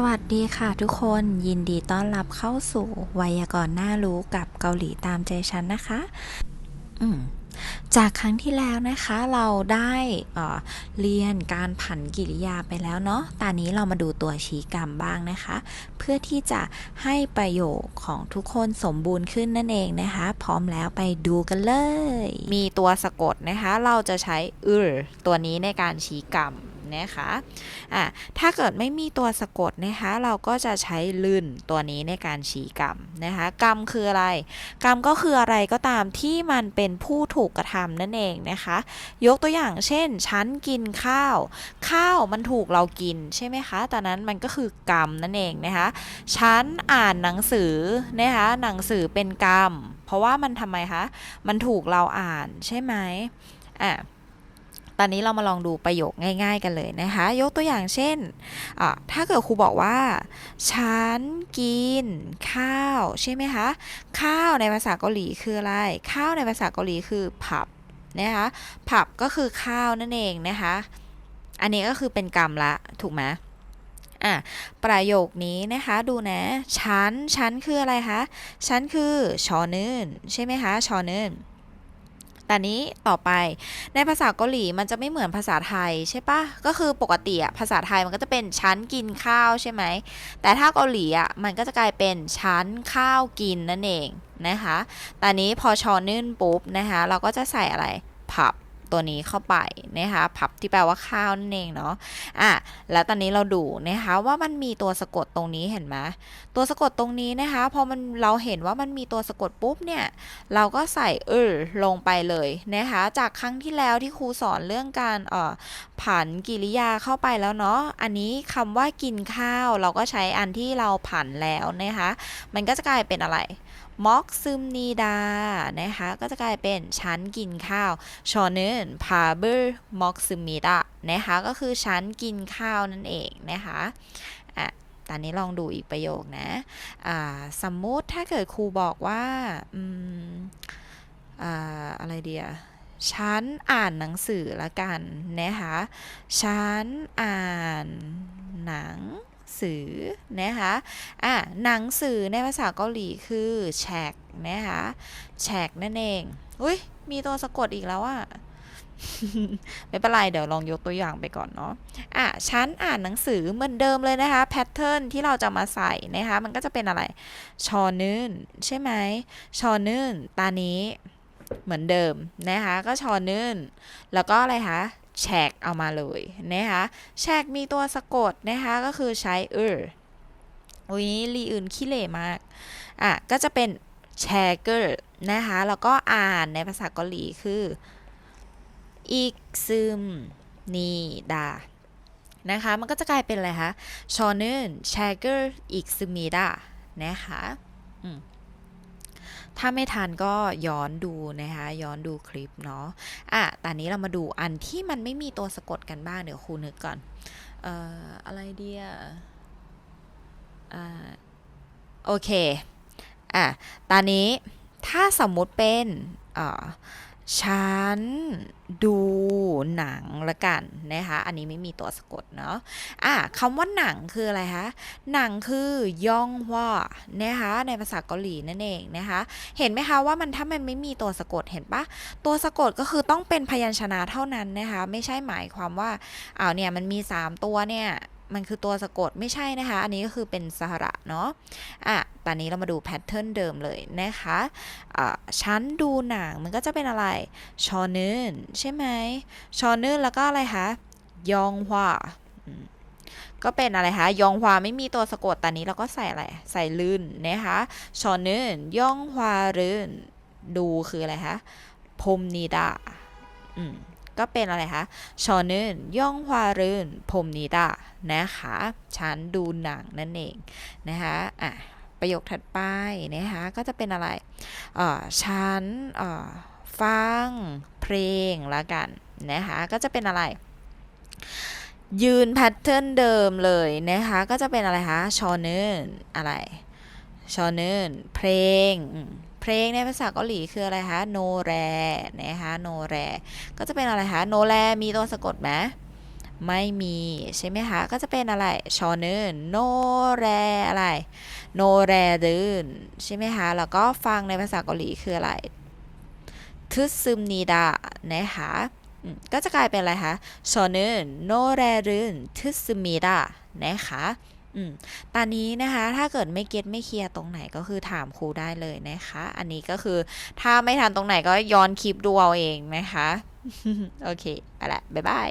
สวัสดีค่ะทุกคนยินดีต้อนรับเข้าสู่ไวยากรณ์น่ารู้กับเกาหลีตามใจฉันนะคะ อืมจากครั้งที่แล้วนะคะเราได้เอ่อเรียนการผันกิริยาไปแล้วเนาะ ตอนนี้เรามาดูตัวชี้กรรมบ้างนะคะ เพื่อที่จะให้ประโยคของทุกคนสมบูรณ์ขึ้นนั่นเองนะคะ พร้อมแล้วไปดูกันเลย มีตัวสะกดนะคะ เราจะใช้อือตัวนี้ในการชี้กรรม นะคะอะถ้าเกิดไม่มีตัวสะกดนะคะเราก็จะใช้ลื่นตัวนี้ในการชี้กรรมนะคะกรรมคืออะไร กรรมก็คืออะไรก็ตามที่มันเป็นผู้ถูกกระทำนั่นเองนะคะ ยกตัวอย่างเช่น ฉันกินข้าว ข้าวมันถูกเรากินใช่ไหมคะตอนนั้นมันก็คือกรรมนั่นเองนะคะฉันอ่านหนังสือนะคะหนังสือเป็นกรรม เพราะว่ามันทำไมคะ มันถูกเราอ่านใช่ไหมอะ ตอนนี้เรามาลองดูประโยคง่าย ๆ กันเลยนะคะ ยกตัวอย่างเช่น ถ้าเกิดครูบอกว่า ฉันกินข้าวใช่ไหมคะ ข้าวในภาษาเกาหลีคืออะไร ข้าวในภาษาเกาหลีคือผับนะคะ ผับก็คือข้าวนั่นเองนะคะ อันนี้ก็คือเป็นกรรมละถูกไหมอะประโยคนี้นะคะดูนะฉันฉันคืออะไรคะฉันคือชอนึนใช่ไหมคะชอนึน แต่นี้ต่อไปในภาษาเกาหลีมันจะไม่เหมือนภาษาไทยใช่ปะก็คือปกติอะภาษาไทยมันก็จะเป็นชั้นกินข้าวใช่ไหม แต่ถ้าเกาหลีอะมันก็จะกลายเป็นชั้นข้าวกินนั่นเองนะคะแต่นนี้พอชอนึ่นปุ๊บนะคะเราก็จะใส่อะไรผับ ตัวนี้เข้าไปนะคะผับที่แปลว่าข้าวนั่นเองเนาะอะแล้วตอนนี้เราดูนะคะว่ามันมีตัวสะกดตรงนี้เห็นไหมตัวสะกดตรงนี้นะคะพอมันเราเห็นว่ามันมีตัวสะกดปุ๊บเนี่ยเราก็ใส่เออลงไปเลยนะคะจากครั้งที่แล้วที่ครูสอนเรื่องการเอ่อผันกิริยาเข้าไปแล้วเนาะอันนี้คำว่ากินข้าว เราก็ใช้อันที่เราผันแล้วนะคะมันก็จะกลายเป็นอะไร ม็อกซึมนีดานะคะ ก็จะกลายเป็นชั้นกินข้าวชอนึนพาเบอร์ม็อกซึมมีดานะคะ ก็คือชั้นกินข้าวนั่นเองนะคะอะตอนนี้ลองดูอีกประโยคนะอ่าสมมุติถ้าเกิดครูบอกว่าอืมอ่าอะไรเดียฉันอ่านหนังสือละกันนะคะ ฉันอ่านหนัง สือนะคะอะหนังสือในภาษาเกาหลีคือแฉกนะคะแฉกนั่นเองอุ้ยมีตัวสะกดอีกแล้วอะไม่เป็นไร เดี๋ยวลองยกตัวอย่างไปก่อนเนาะอะฉันอ่านหนังสือเหมือนเดิมเลยนะคะ แพทเทิร์นที่เราจะมาใส่นะคะ มันก็จะเป็นอะไร ชอนึนใช่ไหม ชอนึนตานี้เหมือนเดิมนะคะ ก็ชอนึนแล้วก็อะไรคะ แฉกเอามาเลยนะคะแฉกมีตัวสะกดนะคะก็คือใช้เอออุ้ยรีอื่นขี้เหร่มากอะก็จะเป็นแชเกอร์นะคะแล้วก็อ่านในภาษาเกาหลีคืออีกซึมนีดานะคะมันก็จะกลายเป็นอะไรคะชอนึนแชเกอร์อีกซึมีดานะคะอืม ถ้าไม่ทันก็ย้อนดูนะคะย้อนดูคลิปเนาะอะตอนนี้เรามาดูอันที่มันไม่มีตัวสะกดกันบ้างเดี๋ยวครูนึกก่อนเอ่ออะไรเดียอ่าโอเคอะตอนนี้ถ้าสมมุติเป็นเอ่อ ฉันดูหนังละกันนะคะ อันนี้ไม่มีตัวสะกดเนาะ อะคำว่าหนังคืออะไรคะ หนังคือยองฮวานะคะ ในภาษาเกาหลีนั่นเองนะคะ เห็นไหมคะว่ามันถ้ามันไม่มีตัวสะกดเห็นปะ ตัวสะกดก็คือต้องเป็นพยัญชนะเท่านั้นนะคะ ไม่ใช่หมายความว่าอ้าวเนี่ยมันมี 3 ตัวเนี่ย มันคือตัวสะกดไม่ใช่นะคะ อันนี้ก็คือเป็นสระเนาะอะตอนนี้เรามาดูแพทเทิร์นเดิมเลยนะคะอะฉันดูหนังมันก็จะเป็นอะไรชอนึนใช่ไหมชอนึนแล้วก็อะไรคะยองฮวาก็เป็นอะไรคะยองฮวาไม่มีตัวสะกดตอนนี้เราก็ใส่อะไรใส่ลื่นนะคะชอนึนยองฮวารื่นดูคืออะไรคะพรมนีดาอืม ก็เป็นอะไรคะชอนึนย่องฮวารืนพรมนีดานะคะฉันดูหนังนั่นเองนะคะอะประโยคถัดไปนะคะก็จะเป็นอะไรเอ่อฉันเอ่อฟังเพลงละกันนะคะก็จะเป็นอะไร ยืนแพทเทิร์นเดิมเลยนะคะก็จะเป็นอะไรคะชอนึนอะไรชอนึนเพลง เพลงในภาษาเกาหลีคืออะไรคะโนแรนะคะโนแรก็จะเป็นอะไรคะโนแรมีตัวสะกดไหมไม่มีใช่ไหมคะ ก็จะเป็นอะไรชอนึนโนแรอะไรโนแรดืนใช่ไหมคะ แล้วก็ฟังในภาษาเกาหลีคืออะไรทึซึมนีดานะคะก็จะกลายเป็นอะไรคะชอนึนโนแรดืนทึซึมีดานะคะ อืมตอนนี้นะคะ ถ้าเกิดไม่เก็ตไม่เคลียร์ตรงไหนก็คือถามครูได้เลยนะคะ อันนี้ก็คือถ้าไม่ทันตรงไหนก็ย้อนคลิปดูเอาเองนะคะ โอเค ไปละ บ๊ายบาย